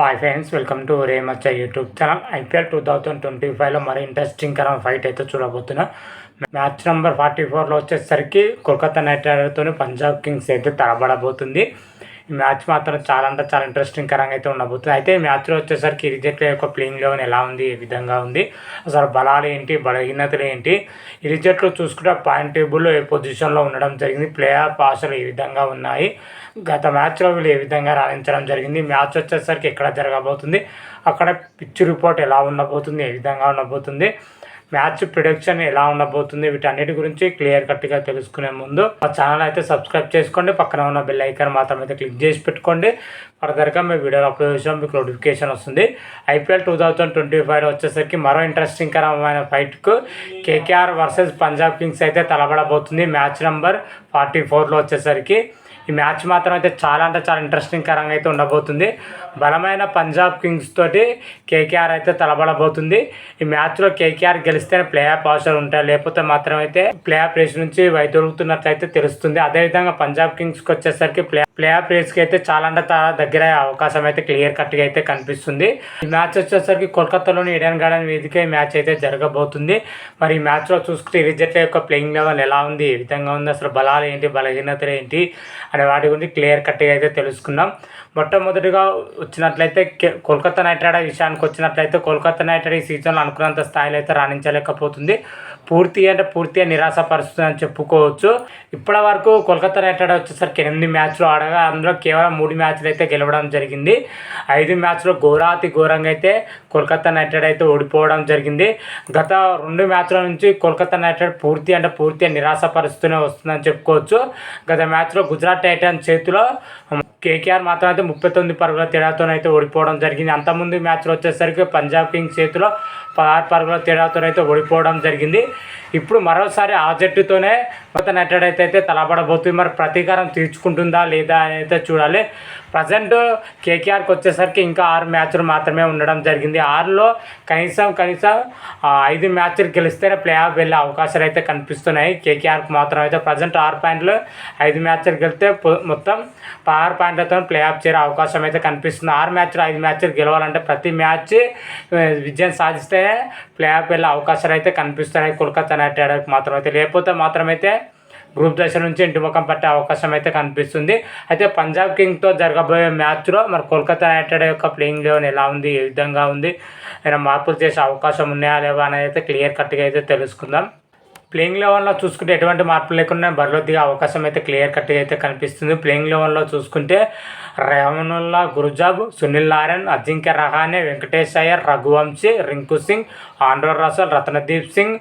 Hi friends welcome to రేమచ్చ YouTube channel IPL two thousand twenty ఫైవ్లో మరి interesting కరం fight అయితే చూడబోతున్నా. Match number forty ఫోర్లో వచ్చేసరికి కోల్కతా నైట్ రైడర్తో పంజాబ్ కింగ్స్ అయితే తడబడబోతుంది. ఈ మ్యాచ్ మాత్రం చాలా అంటే చాలా ఇంట్రెస్టింగ్ కరంగా అయితే ఉండబోతుంది. అయితే ఈ మ్యాచ్లో వచ్చేసరికి ఈ రిజెక్ట్ యొక్క ప్లేయింగ్ లెవెన్ ఎలా ఉంది? ఏ విధంగా ఉంది? అసలు బలాలు ఏంటి? బలహీనతలు ఏంటి? ఈ చూసుకుంటే పాయింట్ టేబుల్లో ఏ పొజిషన్లో ఉండడం జరిగింది? ప్లే ఆఫ్ ఆశలు ఏ విధంగా ఉన్నాయి? గత మ్యాచ్లో వీళ్ళు ఏ విధంగా రాణించడం జరిగింది? మ్యాచ్ వచ్చేసరికి ఎక్కడ జరగబోతుంది? అక్కడ పిచ్ రిపోర్ట్ ఎలా ఉండబోతుంది? ఏ విధంగా ఉండబోతుంది? మ్యాచ్ ప్రొడక్షన్ ఎలా ఉండబోతుంది? వీటన్నిటి గురించి క్లియర్ కట్గా తెలుసుకునే ముందు మా ఛానల్ అయితే సబ్స్క్రైబ్ చేసుకోండి. పక్కన ఉన్న బెల్ ఐకాన్ మాత్రం అయితే క్లిక్ చేసి పెట్టుకోండి. ఫర్దర్గా మీ వీడియో అప్లోడ్ చేసాం మీకు నోటిఫికేషన్ వస్తుంది. IPL two thousand twenty five వచ్చేసరికి మరో ఇంట్రెస్టింగ్ కరమైన ఫైట్కు కేకేఆర్ వర్సెస్ పంజాబ్ కింగ్స్ అయితే తలబడబోతుంది. మ్యాచ్ నెంబర్ ఫార్టీ ఫోర్లో వచ్చేసరికి ఈ మ్యాచ్ మాత్రం అయితే చాలా అంటే చాలా ఇంట్రెస్టింగ్ కరంగా అయితే ఉండబోతుంది. బలమైన పంజాబ్ కింగ్స్ తోటి కేకేఆర్ అయితే తలబడబోతుంది. ఈ మ్యాచ్లో కేకేఆర్ గెలిస్తేనే ప్లే ఆఫ్ అవసరం ఉంటాయి. లేకపోతే మాత్రం అయితే ప్లే ఆఫ్ రేస్ నుంచి వైదొలుగుతున్నట్లయితే తెలుస్తుంది. అదేవిధంగా పంజాబ్ కింగ్స్కి వచ్చేసరికి ప్లే ప్లే ఆఫ్ రేస్కి అయితే చాలా అంటే దగ్గర అయ్యే అవకాశం అయితే క్లియర్ కట్గా అయితే కనిపిస్తుంది. ఈ మ్యాచ్ వచ్చేసరికి కోల్కతాలోని ఈడెన్ గార్డెన్ వేదిక ఈ మ్యాచ్ అయితే జరగబోతుంది. మరి ఈ మ్యాచ్లో చూసుకుంటే ఈ జట్ల యొక్క ప్లేయింగ్ లెవెల్ ఎలా ఉంది? ఏ విధంగా ఉంది? అసలు బలాలు ఏంటి? బలహీనతలు ఏంటి? అనే వాటి గురించి క్లియర్ కట్గా అయితే తెలుసుకుందాం. మొట్టమొదటిగా వచ్చినట్లయితే కోల్కతా నైట్ రైడర్ విషయానికి వచ్చినట్లయితే కోల్కతా నైట్ రైడర్ ఈ సీజన్లో అనుకున్నంత స్థాయిలో అయితే రాణించలేకపోతుంది. పూర్తి అంటే పూర్తిగా నిరాశపరుస్తుంది అని చెప్పుకోవచ్చు. ఇప్పటి వరకు కోల్కతా నైట్ రైడర్ వచ్చేసరికి ఎనిమిది మ్యాచ్లు ఆడగా అందులో కేవలం మూడు మ్యాచ్లు అయితే గెలవడం జరిగింది. ఐదు మ్యాచ్లో ఘోరాతి ఘోరంగా అయితే కోల్కతా నైట్ రైడర్ అయితే ఓడిపోవడం జరిగింది. గత రెండు మ్యాచ్ల నుంచి కోల్కతా నైట్ రైడర్ పూర్తి అంటే పూర్తిగా నిరాశపరుస్తూనే వస్తుందని చెప్పుకోవచ్చు. గత మ్యాచ్లో గుజరాత్ టైటన్ చేతిలో కేకేఆర్ మాత్రం అయితే ముప్పై తొమ్మిది పరుగుల తేడాతో అయితే ఓడిపోవడం జరిగింది. అంతకుముందు మ్యాచ్లో వచ్చేసరికి పంజాబ్ కింగ్స్ చేతిలో పదహారు పరుగుల తేడాతో అయితే ఓడిపోవడం జరిగింది. ఇప్పుడు మరోసారి ఆ జట్టుతోనే కొత్త నటుడైతే అయితే తలబడబోతుంది. తలపడబోతుంది మరి ప్రతీకారం తీర్చుకుంటుందా లేదా అని అయితే చూడాలి. ప్రజెంట్ కేకేఆర్కి వచ్చేసరికి ఇంకా ఆరు మ్యాచ్లు మాత్రమే ఉండడం జరిగింది. ఆరులో కనీసం కనీసం ఐదు మ్యాచ్లు గెలిస్తేనే ప్లే ఆఫ్ వెళ్ళే అవకాశాలు అయితే కనిపిస్తున్నాయి. కేకేఆర్కి మాత్రం అయితే ప్రజెంట్ ఆరు పాయింట్లు ఐదు మ్యాచ్లు గెలిస్తే మొత్తం ఆరు పాయింట్లతో ప్లే ఆఫ్ చేరే అవకాశం అయితే కనిపిస్తుంది. ఆరు మ్యాచ్లు ఐదు మ్యాచ్లు గెలవాలంటే ప్రతి మ్యాచ్ విజయం సాధిస్తేనే ప్లే ఆఫ్ వెళ్ళే అవకాశాలు అయితే కనిపిస్తున్నాయి. కోల్కతా నైట్ మాత్రం అయితే లేకపోతే మాత్రమైతే గ్రూప్ దశ నుంచి ఇంటి ముఖం పట్టే అవకాశం అయితే కనిపిస్తుంది. అయితే పంజాబ్ కింగ్తో జరగబోయే మ్యాచ్లో మరి కోల్కతా నైట్ యొక్క ప్లేయింగ్ లెవెన్ ఎలా ఉంది ఏ విధంగా ఉంది ఏమైనా మార్పులు చేసే అవకాశం ఉన్నాయా లేవా అనేది అయితే క్లియర్ కట్గా అయితే తెలుసుకుందాం. ప్లేయింగ్ లెవెన్లో చూసుకుంటే ఎటువంటి మార్పులు లేకుండా బరిలో దిగే అవకాశం అయితే క్లియర్ కట్గా అయితే కనిపిస్తుంది. ప్లేయింగ్ లెవెన్లో చూసుకుంటే రెహమానుల్లా గురుజాబ్ సునీల్ నారాయణ్ అజింక్య రహానే వెంకటేష్ అయ్యర్ రఘువంశీ రింకు సింగ్ ఆండ్రో రసల్ రత్నదీప్ సింగ్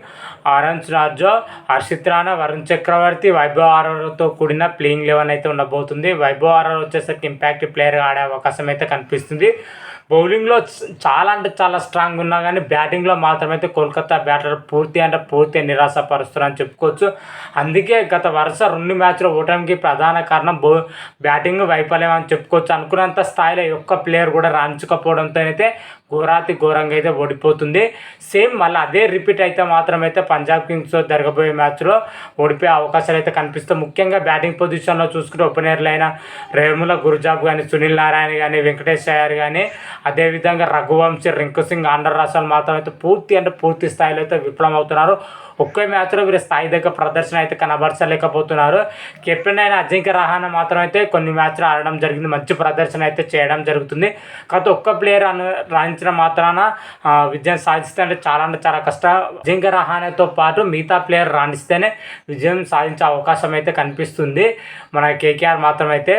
ఆరెన్స్ రాజో హర్షిత్ రాణా వరుణ్ చక్రవర్తి వైభవ్ ఆర్ఆర్తో కూడిన ప్లేయింగ్ లెవెన్ అయితే ఉండబోతుంది. వైభవ్ ఆర్ఆర్ వచ్చేసరికి ఇంపాక్ట్ ప్లేయర్గా ఆడే అవకాశం అయితే కనిపిస్తుంది. బౌలింగ్లో చాలా అంటే చాలా స్ట్రాంగ్ ఉన్నా కానీ బ్యాటింగ్లో మాత్రమైతే కోల్కతా బ్యాటర్ పూర్తి అంటే పూర్తి నిరాశపరుస్తున్నారని చెప్పుకోవచ్చు. అందుకే గత వరుస రెండు మ్యాచ్లు ఓటమికి ప్రధాన కారణం బౌ బ్యాటింగ్ వైఫల్యం అని చెప్పుకోవచ్చు. అనుకున్నంత స్థాయిలో ఒక్క ప్లేయర్ కూడా రాణించకపోవడంతో అయితే ఘోరాతి ఘోరంగా అయితే ఓడిపోతుంది. సేమ్ మళ్ళీ అదే రిపీట్ అయితే మాత్రం అయితే పంజాబ్ కింగ్స్తో జరగబోయే మ్యాచ్లో ఓడిపోయే అవకాశాలు అయితే కనిపిస్తాయి. ముఖ్యంగా బ్యాటింగ్ పొజిషన్లో చూసుకుంటే ఓపెనర్లు అయిన రేముల గురుజాబ్ కానీ సునీల్ నారాయణ కానీ వెంకటేష్ అయ్యర్ కానీ అదేవిధంగా రఘువంశీ రింకు సింగ్ ఆండర్ రాసాలు మాత్రం అయితే పూర్తి అంటే పూర్తి స్థాయిలో అయితే విఫలం అవుతున్నారు ఒకే మ్యాచ్లో వీరి స్థాయి దగ్గర ప్రదర్శన అయితే కనబరచలేకపోతున్నారు. కెప్టెన్ అయిన అజింక్య రహాన మాత్రం అయితే కొన్ని మ్యాచ్లు ఆడడం జరిగింది. మంచి ప్రదర్శన అయితే చేయడం జరుగుతుంది. కాకపోతే ఒక్క ప్లేయర్ అను సాధించిన మాత్రాన విజయం సాధిస్తే అంటే చాలా అంటే చాలా కష్టం. అజింక్య రహానేతో పాటు మిగతా ప్లేయర్ రాణిస్తేనే విజయం సాధించే అవకాశం అయితే కనిపిస్తుంది. మన కేకేఆర్ మాత్రం అయితే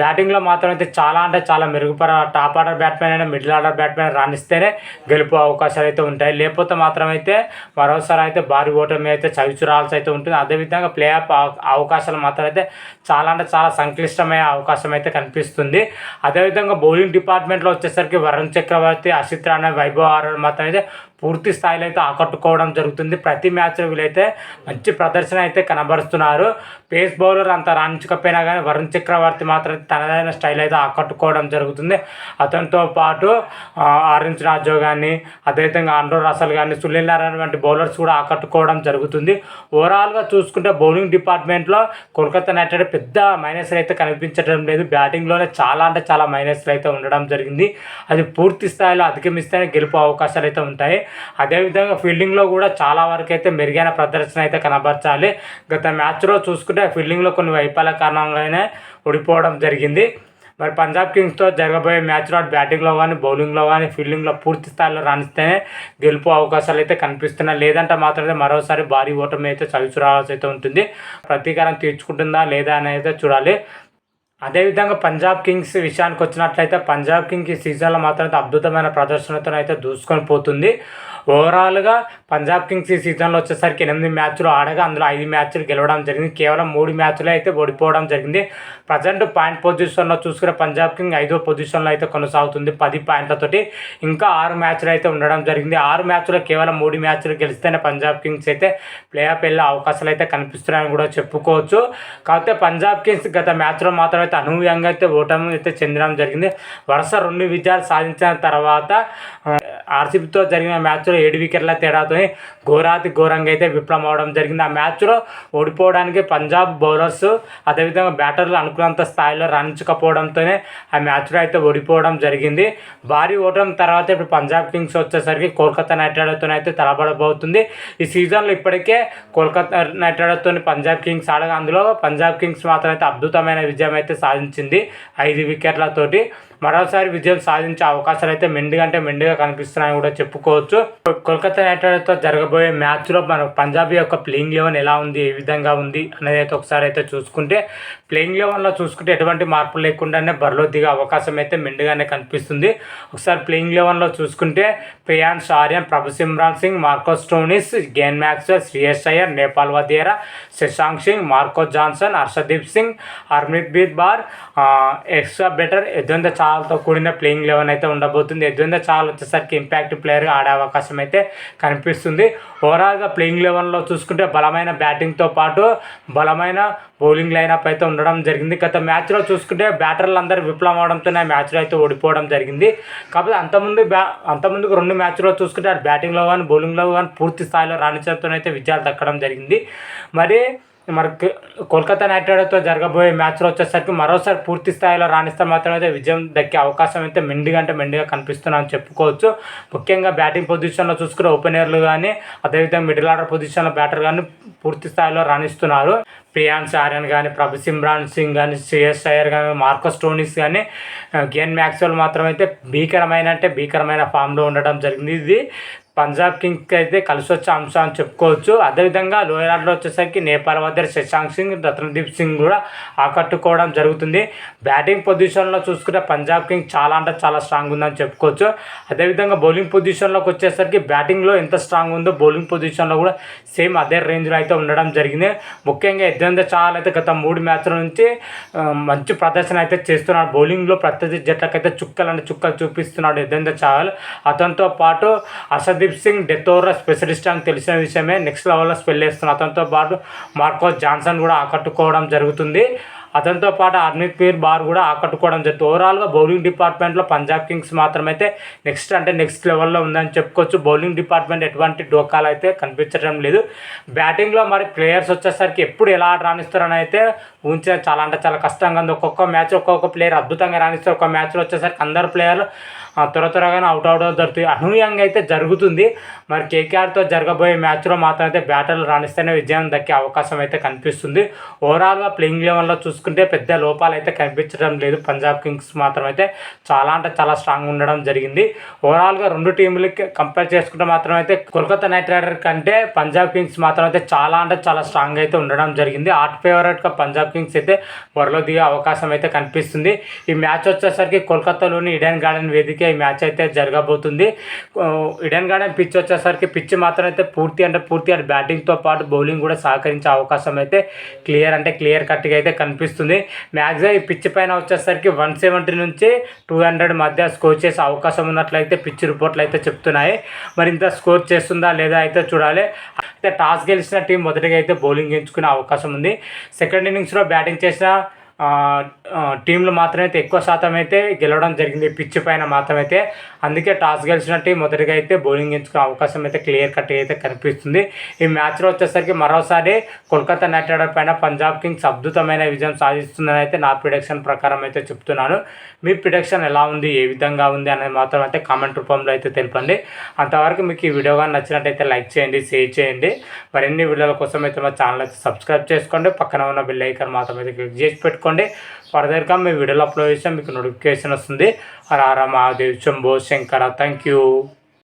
బ్యాటింగ్లో మాత్రం అయితే చాలా అంటే చాలా మెరుగుపర టాప్ ఆర్డర్ బ్యాట్మెన్ అయినా మిడిల్ ఆర్డర్ బ్యాట్మెన్ రాణిస్తేనే గెలుపు అవకాశాలు అయితే ఉంటాయి. లేకపోతే మాత్రం అయితే మరోసారి అయితే భారీ ఓటమి అయితే చవిచూరాల్సి అయితే ఉంటుంది. అదేవిధంగా ప్లే ఆఫ్ అవకాశాలు మాత్రం అయితే చాలా అంటే చాలా సంక్లిష్టమయ్యే అవకాశం అయితే కనిపిస్తుంది. అదేవిధంగా బౌలింగ్ డిపార్ట్మెంట్లో వచ్చేసరికి వరుణ్ చక్రవర్తి అసిత్ రాణా వైభవ్ ఆర్ఆర్ మాత్రం అయితే పూర్తి స్థాయిలో అయితే ఆకట్టుకోవడం జరుగుతుంది. ప్రతి మ్యాచ్లో వీళ్ళైతే మంచి ప్రదర్శన అయితే కనబరుస్తున్నారు. పేస్ బౌలర్ అంత రాణించకపోయినా కానీ వరుణ్ చక్రవర్తి మాత్రం తనదైన స్టైల్ అయితే ఆకట్టుకోవడం జరుగుతుంది. అతనితో పాటు ఆరెంజ్ రాజో కానీ అదేవిధంగా ఆండ్రో రసల్ కానీ సునీల్ నారాయణ వంటి బౌలర్స్ కూడా ఆకట్టుకోవడం జరుగుతుంది. ఓవరాల్గా చూసుకుంటే బౌలింగ్ డిపార్ట్మెంట్లో కోల్కతా నైట్ రైడర్ పెద్ద మైనస్లు అయితే కనిపించడం లేదు. బ్యాటింగ్లోనే చాలా అంటే చాలా మైనస్లు అయితే ఉండడం జరిగింది. అది పూర్తి స్థాయిలో అధిగమిస్తేనే గెలుపు అవకాశాలు అయితే ఉంటాయి. అదేవిధంగా ఫీల్డింగ్లో కూడా చాలా వరకు అయితే మెరుగైన ప్రదర్శన అయితే కనబరచాలి. గత మ్యాచ్లో చూసుకుంటే ఫీల్డింగ్లో కొన్ని వైఫల్య కారణంగానే ఓడిపోవడం జరిగింది. మరి పంజాబ్ కింగ్స్తో జరగబోయే మ్యాచ్లో అటు బ్యాటింగ్లో కానీ బౌలింగ్లో కానీ ఫీల్డింగ్లో పూర్తి స్థాయిలో రాణిస్తేనే గెలుపు అవకాశాలు అయితే కనిపిస్తున్నాయి. లేదంటే మాత్రమే మరోసారి భారీ ఓటమి అయితే చవిచురావాల్సి అయితే ఉంటుంది. ప్రతీకారం తీర్చుకుంటుందా లేదా అనేది అయితే చూడాలి. అదేవిధంగా పంజాబ్ కింగ్స్ విషయానికి వచ్చినట్లయితే పంజాబ్ కింగ్స్ ఈ సీజన్లో మాత్రం అయితే అద్భుతమైన ప్రదర్శనతో అయితే దూసుకొని పోతుంది. ఓవరాల్గా పంజాబ్ కింగ్స్ ఈ సీజన్లో వచ్చేసరికి ఎనిమిది మ్యాచ్లు ఆడగా అందులో ఐదు మ్యాచ్లు గెలవడం జరిగింది. కేవలం మూడు మ్యాచ్లు అయితే ఓడిపోవడం జరిగింది. ప్రజెంట్ పాయింట్ పొజిషన్లో చూసుకునే పంజాబ్ కింగ్ ఐదో పొజిషన్లో అయితే కొనసాగుతుంది పది పాయింట్లతోటి. ఇంకా ఆరు మ్యాచ్లు అయితే ఉండడం జరిగింది. ఆరు మ్యాచ్లో కేవలం మూడు మ్యాచ్లు గెలిస్తేనే పంజాబ్ కింగ్స్ అయితే ప్లే ఆఫ్ వెళ్ళే అవకాశాలు అయితే కనిపిస్తున్నాయని కూడా చెప్పుకోవచ్చు. కాకపోతే పంజాబ్ కింగ్స్ గత మ్యాచ్లో మాత్రం అయితే అనూహ్యంగా అయితే ఓటమి అయితే చెందడం జరిగింది. వరుస రెండు విజయాలు సాధించిన తర్వాత ఆర్సీబీతో జరిగిన మ్యాచ్లో ఏడు వికెట్ల తేడాతో ఘోరాతి ఘోరంగా అయితే విఫలం అవడం జరిగింది. ఆ మ్యాచ్లో ఓడిపోవడానికి పంజాబ్ బౌలర్స్ అదేవిధంగా బ్యాటర్లు అనుకున్నంత స్థాయిలో రాణించకపోవడంతోనే ఆ మ్యాచ్లో అయితే ఓడిపోవడం జరిగింది. భారీ ఓటమి తర్వాత ఇప్పుడు పంజాబ్ కింగ్స్ వచ్చేసరికి కోల్కతా నైట్ రైడర్తో అయితే తలబడబోతుంది. ఈ సీజన్లో ఇప్పటికే కోల్కతా నైట్ రైడర్తో పంజాబ్ కింగ్స్ ఆడగా అందులో పంజాబ్ కింగ్స్ మాత్రం అయితే అద్భుతమైన విజయం అయితే సాధించింది. ఐదు వికెట్లతోటి మరోసారి విజయం సాధించే అవకాశాలు అయితే మెండుగా అంటే మెండుగా కనిపిస్తున్నాయని కూడా చెప్పుకోవచ్చు. కోల్కతా నైట్ రైడర్స్తో జరగబోయే మ్యాచ్లో మన పంజాబ్ యొక్క ప్లేయింగ్ లెవెన్ ఎలా ఉంది ఏ విధంగా ఉంది అనేది అయితే ఒకసారి అయితే చూసుకుంటే ప్లేయింగ్ లెవెన్లో చూసుకుంటే ఎటువంటి మార్పులు లేకుండానే బరిలో దిగే అవకాశం అయితే మెండుగానే కనిపిస్తుంది. ఒకసారి ప్లేయింగ్ లెవెన్లో చూసుకుంటే Priyansh Arya Prabhsimran Singh Marco Stoinis Glenn Maxwell Shreyas Iyer Nehal Wadhera Shashank Singh Marco Jansen Arshdeep Singh Harpreet బీత్ Brar. Extra better ఎద్వంద చాలతో కూడిన ప్లేయింగ్ లెవెన్ అయితే ఉండబోతుంది. ఎద్వంద చాలా వచ్చేసరికి ఇంపాక్ట్ ప్లేయర్గా ఆడే అవకాశం అయితే కనిపిస్తుంది. ఓవరాల్గా ప్లేయింగ్ లెవెన్లో చూసుకుంటే బలమైన బ్యాటింగ్తో పాటు బలమైన బౌలింగ్ లైనప్ అయితే ఉండడం జరిగింది. గత మ్యాచ్లో చూసుకుంటే బ్యాటర్లు అందరూ విఫలం అవడంతోనే ఆ మ్యాచ్లో అయితే ఓడిపోవడం జరిగింది. కాకపోతే అంతకుముందు బ్యా అంతకుముందుకు రెండు మ్యాచ్లో చూసుకుంటే బ్యాటింగ్లో కానీ బౌలింగ్లో కానీ పూర్తి స్థాయిలో రాణించడంతో అయితే విజయాలు దక్కడం జరిగింది. మరి మరి కోల్కతా నైట్ రైడర్తో జరగబోయే మ్యాచ్లో వచ్చేసరికి మరోసారి పూర్తి స్థాయిలో రాణిస్తే మాత్రం అయితే విజయం దక్కే అవకాశం అయితే మెండుగా అంటే మెండుగా కనిపిస్తుందని చెప్పుకోవచ్చు. ముఖ్యంగా బ్యాటింగ్ పొజిషన్లో చూసుకునే ఓపెనర్లు కానీ అదేవిధంగా మిడిల్ ఆర్డర్ పొజిషన్లో బ్యాటర్ కానీ పూర్తి స్థాయిలో రాణిస్తున్నారు. ప్రియాన్స్ ఆర్యన్ కానీ ప్రభు సిమ్రాన్ సింగ్ కానీ శ్రేయస్ అయ్యర్ కానీ మార్కో స్టోనిస్ కానీ గేన్ మ్యాక్స్వెల్ మాత్రం అయితే భీకరమైన అంటే భీకరమైన ఫామ్లో ఉండడం జరిగింది. ఇది పంజాబ్ కింగ్స్కి అయితే కలిసి వచ్చే అంశం అని చెప్పుకోవచ్చు. అదేవిధంగా లోయర్ ఆర్డర్లో వచ్చేసరికి నేపాల్ వద్ద శశాంక్ సింగ్ రత్నదీప్ సింగ్ కూడా ఆకట్టుకోవడం జరుగుతుంది. బ్యాటింగ్ పొజిషన్లో చూసుకుంటే పంజాబ్ కింగ్ చాలా అంటే చాలా స్ట్రాంగ్ ఉందని చెప్పుకోవచ్చు. అదేవిధంగా బౌలింగ్ పొజిషన్లోకి వచ్చేసరికి బ్యాటింగ్లో ఎంత స్ట్రాంగ్ ఉందో బౌలింగ్ పొజిషన్లో కూడా సేమ్ అదే రేంజ్లో అయితే ఉండడం జరిగింది. ముఖ్యంగా ఎద్దంత చాలా అయితే గత మూడు మ్యాచ్ల నుంచి మంచి ప్రదర్శన అయితే చేస్తున్నాడు. బౌలింగ్లో ప్రత్యర్థి జట్లకైతే చుక్కలు అంటే చుక్కలు చూపిస్తున్నాడు ఎద్దంత చాహల్ అతనితో పాటు కుల్దీప్ సింగ్ డెత్ స్పెషలిస్ట్ అని తెలిసిన విషయమే నెక్స్ట్ లెవెల్లో స్పెల్ చేస్తున్నాడు అతనితో పాటు మార్కో జాన్సన్ కూడా ఆకట్టుకోవడం జరుగుతుంది. అతనితో పాటు హర్మిత్ పీర్ బార్ కూడా ఆకట్టుకోవడం జరుగుతుంది. ఓవరాల్గా బౌలింగ్ డిపార్ట్మెంట్లో పంజాబ్ కింగ్స్ మాత్రమైతే నెక్స్ట్ అంటే నెక్స్ట్ లెవెల్లో ఉందని చెప్పుకోవచ్చు. బౌలింగ్ డిపార్ట్మెంట్ ఎటువంటి డోకాలు అయితే కనిపించడం లేదు. బ్యాటింగ్లో మరి ప్లేయర్స్ వచ్చేసరికి ఎప్పుడు ఎలా రాణిస్తారని అయితే ఊహించడం చాలా అంటే చాలా కష్టంగా ఉంది. ఒక్కొక్క మ్యాచ్ ఒక్కొక్క ప్లేయర్ అద్భుతంగా రాణిస్తారు. ఒక్కొక్క మ్యాచ్లో వచ్చేసరికి అందరు ప్లేయర్లు త్వర త్వరగానే అవుట్ అవుట్ జరుగుతుంది అనూహ్యంగా అయితే జరుగుతుంది. మరి కేకేఆర్తో జరగబోయే మ్యాచ్లో మాత్రం అయితే బ్యాటర్లు రాణిస్తేనే విజయం దక్కే అవకాశం అయితే కనిపిస్తుంది. ఓవరాల్గా ప్లేయింగ్ లెవెన్లో చూసుకుంటే పెద్ద లోపాలు అయితే కనిపించడం లేదు. పంజాబ్ కింగ్స్ మాత్రం అయితే చాలా అంటే చాలా స్ట్రాంగ్ ఉండడం జరిగింది. ఓవరాల్గా రెండు టీములకి కంపేర్ చేసుకుంటే మాత్రం అయితే కోల్కతా నైట్ రైడర్ కంటే పంజాబ్ కింగ్స్ మాత్రం అయితే చాలా అంటే చాలా స్ట్రాంగ్ అయితే ఉండడం జరిగింది. ఆర్ట్ ఫేవరెట్గా పంజాబ్ కింగ్స్ అయితే బరిలో దిగే అవకాశం అయితే కనిపిస్తుంది. ఈ మ్యాచ్ వచ్చేసరికి కోల్కతాలోని ఇడెన్ గార్డెన్ వేదిక ఈ మ్యాచ్ అయితే జరగబోతుంది. ఇడెన్ గార్డెన్ పిచ్ వచ్చేసరికి పిచ్ మాత్రం అయితే పూర్తి అంటే పూర్తి అంటే బ్యాటింగ్తో పాటు బౌలింగ్ కూడా సహకరించే అవకాశం అయితే క్లియర్ అంటే క్లియర్ కట్గా అయితే కనిపిస్తుంది. మ్యాక్సిమం ఈ పిచ్ పైన వచ్చేసరికి వన్ సెవెంటీ నుంచి టూ హండ్రెడ్ మధ్య స్కోర్ చేసే అవకాశం ఉన్నట్లయితే పిచ్ రిపోర్ట్లు అయితే చెప్తున్నాయి. మరి ఇంత స్కోర్ చేస్తుందా లేదా అయితే చూడాలి. అయితే టాస్ గెలిచిన టీం మొదటిగా అయితే బౌలింగ్ ఎంచుకునే అవకాశం ఉంది. సెకండ్ ఇన్నింగ్స్లో బ్యాటింగ్ చేసిన టీంలు మాత్రమైతే అయితే ఎక్కువ శాతం అయితే గెలవడం జరిగింది. పిచ్ పైన మాత్రమైతే అందుకే టాస్ గెలిచిన టీం మొదటిగా అయితే బౌలింగ్ ఎంచుకునే అవకాశం అయితే క్లియర్ కట్ అయితే కనిపిస్తుంది. ఈ మ్యాచ్లో వచ్చేసరికి మరోసారి కోల్కతా నైట్ రైడర్ పైన పంజాబ్ కింగ్స్ అద్భుతమైన విజయం సాధిస్తుందని అయితే నా ప్రిడక్షన్ ప్రకారం అయితే చెప్తున్నాను. మీ ప్రిడక్షన్ ఎలా ఉంది? ఏ విధంగా ఉంది? అనేది మాత్రం అయితే కామెంట్ రూపంలో అయితే తెలపండి. అంతవరకు మీకు ఈ వీడియో కానీ నచ్చినట్టయితే లైక్ చేయండి షేర్ చేయండి. మరిన్ని వీడియోల కోసం అయితే మా ఛానల్ అయితే సబ్స్క్రైబ్ చేసుకోండి. పక్కన ఉన్న బెల్ ఐకాన్ మాత్రం అయితే క్లిక్ చేసి పెట్టుకోండి. ఫర్దర్గా మీ వీడియోలో అప్లోడ్ చేస్తే మీకు నోటిఫికేషన్ వస్తుంది. రారా మహాదేవ్ శంభో ಶಂಕರ ಥ್ಯಾಂಕ್ ಯು